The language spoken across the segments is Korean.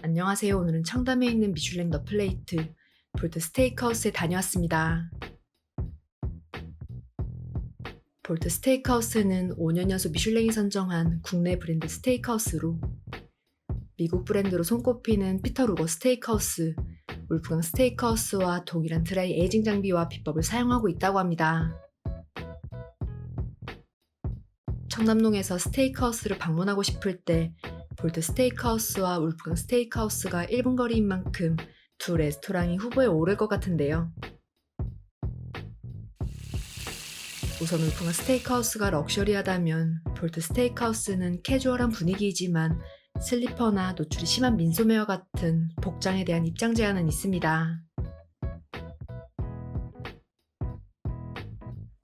안녕하세요. 오늘은 청담에 있는 미슐랭 더 플레이트 볼트 스테이크하우스에 다녀왔습니다. 볼트 스테이크하우스는 5년 연속 미슐랭이 선정한 국내 브랜드 스테이크하우스로 미국 브랜드로 손꼽히는 피터 루거 스테이크하우스, 울프강 스테이크하우스와 동일한 드라이 에이징 장비와 비법을 사용하고 있다고 합니다. 청담동에서 스테이크하우스를 방문하고 싶을 때 볼트 스테이크하우스와 울프강 스테이크하우스가 1분 거리인 만큼 두 레스토랑이 후보에 오를 것 같은데요. 우선 울프강 스테이크하우스가 럭셔리하다면 볼트 스테이크하우스는 캐주얼한 분위기이지만 슬리퍼나 노출이 심한 민소매와 같은 복장에 대한 입장 제한은 있습니다.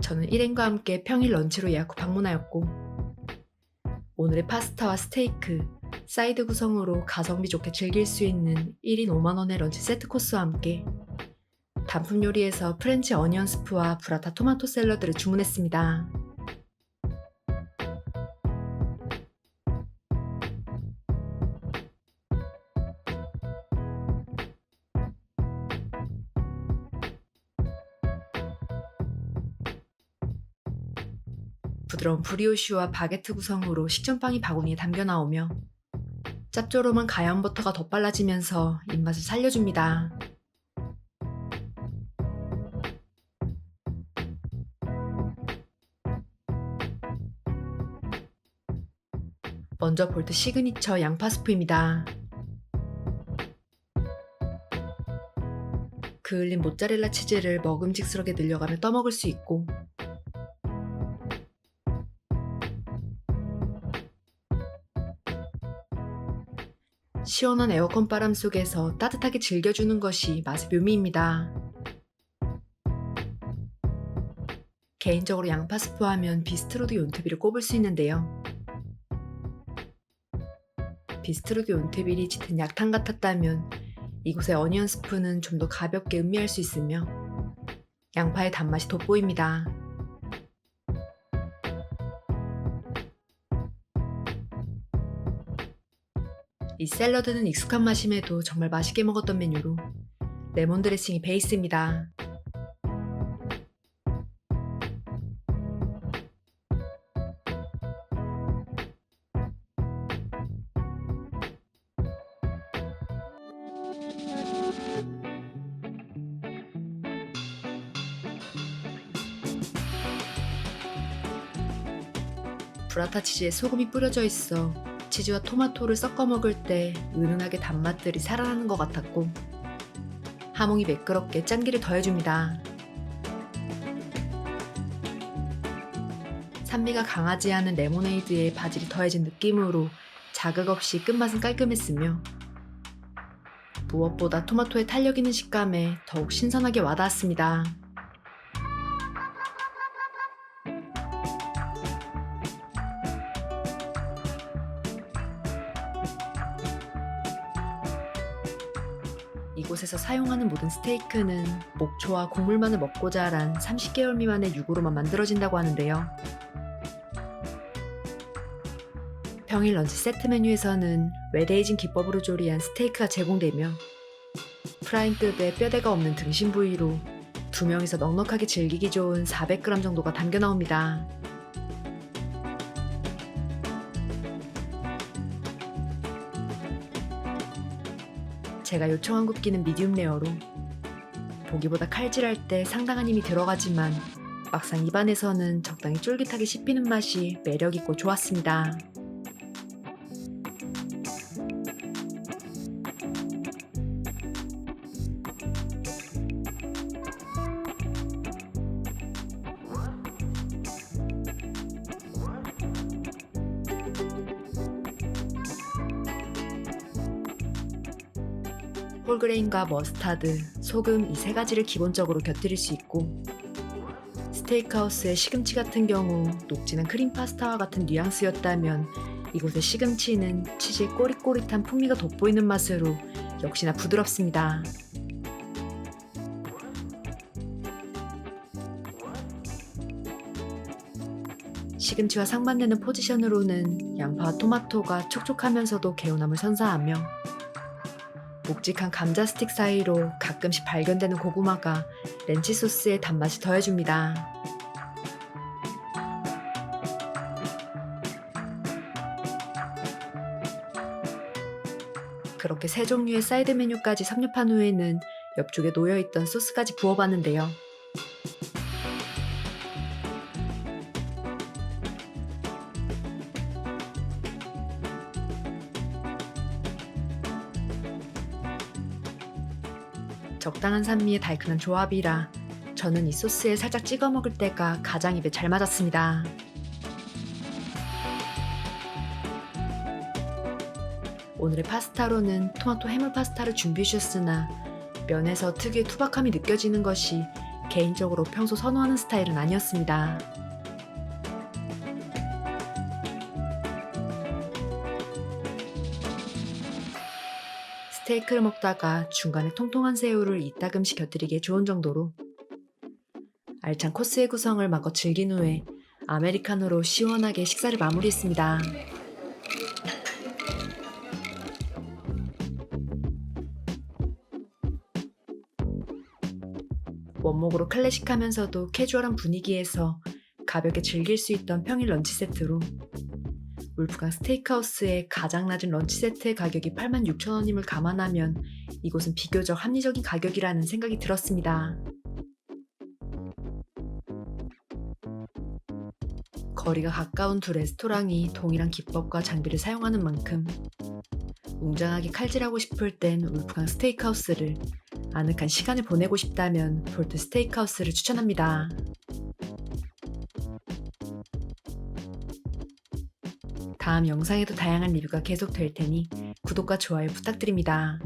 저는 일행과 함께 평일 런치로 예약 후 방문하였고 오늘의 파스타와 스테이크, 사이드 구성으로 가성비 좋게 즐길 수 있는 1인 5만원의 런치 세트 코스와 함께 단품 요리에서 프렌치 어니언 스프와 브라타 토마토 샐러드를 주문했습니다. 부드러운 브리오슈와 바게트 구성으로 식전빵이 바구니에 담겨 나오며 짭조름한 가양 버터가 덧발라지면서 입맛을 살려줍니다. 먼저 볼트 시그니처 양파 스프입니다. 그을린 모짜렐라 치즈를 먹음직스럽게 늘려가며 떠먹을 수 있고 시원한 에어컨 바람 속에서 따뜻하게 즐겨주는 것이 맛의 묘미입니다. 개인적으로 양파 스프 하면 비스트로드 용트비를 꼽을 수 있는데요. 비스트로드 용트빌이 짙은 약탕 같았다면 이곳의 어니언 스프는 좀 더 가볍게 음미할 수 있으며 양파의 단맛이 돋보입니다. 이 샐러드는 익숙한 맛임에도 정말 맛있게 먹었던 메뉴로 레몬 드레싱이 베이스입니다. 브라타 치즈에 소금이 뿌려져 있어 치즈와 토마토를 섞어 먹을 때 은은하게 단맛들이 살아나는 것 같았고 하몽이 매끄럽게 짠기를 더해줍니다. 산미가 강하지 않은 레모네이드에 바질이 더해진 느낌으로 자극 없이 끝맛은 깔끔했으며 무엇보다 토마토의 탄력 있는 식감에 더욱 신선하게 와닿았습니다. 이곳에서 사용하는 모든 스테이크는 목초와 곡물만을 먹고 자란 30개월 미만의 육으로만 만들어진다고 하는데요. 평일 런치 세트 메뉴에서는 웨데이징 기법으로 조리한 스테이크가 제공되며 프라임급의 뼈대가 없는 등심 부위로 두 명이서 넉넉하게 즐기기 좋은 400g 정도가 담겨 나옵니다. 제가 요청한 굽기는 미디움 레어로 보기보다 칼질할 때 상당한 힘이 들어가지만 막상 입안에서는 적당히 쫄깃하게 씹히는 맛이 매력있고 좋았습니다. 홀그레인과 머스타드, 소금 이 세 가지를 기본적으로 곁들일 수 있고 스테이크하우스의 시금치 같은 경우 녹진한 크림 파스타와 같은 뉘앙스였다면 이곳의 시금치는 치즈의 꼬릿꼬릿한 풍미가 돋보이는 맛으로 역시나 부드럽습니다. 시금치와 상반되는 포지션으로는 양파와 토마토가 촉촉하면서도 개운함을 선사하며 묵직한 감자 스틱 사이로 가끔씩 발견되는 고구마가 렌치 소스의 단맛이 더해줍니다. 그렇게 세 종류의 사이드 메뉴까지 섭렵한 후에는 옆쪽에 놓여있던 소스까지 부어봤는데요. 적당한 산미의 달큰한 조합이라 저는 이 소스에 살짝 찍어 먹을 때가 가장 입에 잘 맞았습니다. 오늘의 파스타로는 토마토 해물 파스타를 준비해 주셨으나 면에서 특유의 투박함이 느껴지는 것이 개인적으로 평소 선호하는 스타일은 아니었습니다. 스테이크를 먹다가 중간에 통통한 새우를 이따금씩 곁들이기에 좋은 정도로 알찬 코스의 구성을 마껏 즐긴 후에 아메리카노로 시원하게 식사를 마무리했습니다. 원목으로 클래식하면서도 캐주얼한 분위기에서 가볍게 즐길 수 있던 평일 런치 세트로 울프강 스테이크하우스의 가장 낮은 런치 세트의 가격이 86,000원임을 감안하면 이곳은 비교적 합리적인 가격이라는 생각이 들었습니다. 거리가 가까운 두 레스토랑이 동일한 기법과 장비를 사용하는 만큼 웅장하게 칼질하고 싶을 땐 울프강 스테이크하우스를 아늑한 시간을 보내고 싶다면 볼트 스테이크하우스를 추천합니다. 다음 영상에도 다양한 리뷰가 계속 될 테니 구독과 좋아요 부탁드립니다.